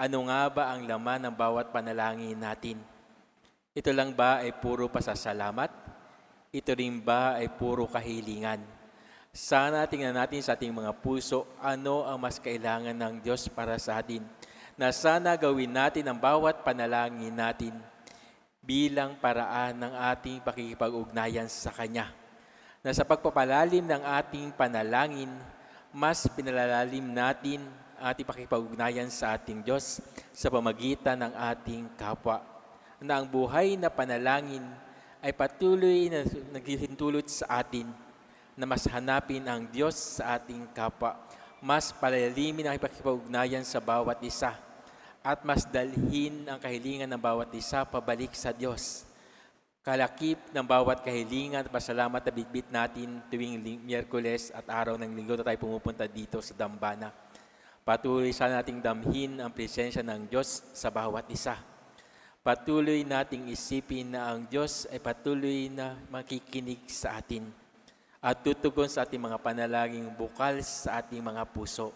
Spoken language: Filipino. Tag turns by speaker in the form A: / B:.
A: Ano nga ba ang laman ng bawat panalangin natin? Ito lang ba ay puro pasasalamat? Ito rin ba ay puro kahilingan? Sana tingnan natin sa ating mga puso ano ang mas kailangan ng Diyos para sa atin na sana gawin natin ang bawat panalangin natin bilang paraan ng ating pakikipag-ugnayan sa Kanya. Na sa pagpapalalim ng ating panalangin, mas pinalalalim natin ating pakikipag-ugnayan sa ating Diyos sa pamagitan ng ating kapwa. Na ang buhay na panalangin ay patuloy na naghihintulot sa atin na mas hanapin ang Diyos sa ating kapwa, mas palalimin ang pakikipag-ugnayan sa bawat isa, at mas dalhin ang kahilingan ng bawat isa pabalik sa Diyos. Kalakip ng bawat kahilingan at pasalamat na bitbit natin tuwing Miyerkules at araw ng linggo na tayo pumupunta dito sa Dambana. Patuloy sana nating damhin ang presensya ng Diyos sa bawat isa. Patuloy nating isipin na ang Diyos ay patuloy na makikinig sa atin at tutugon sa ating mga panalangin bukal sa ating mga puso.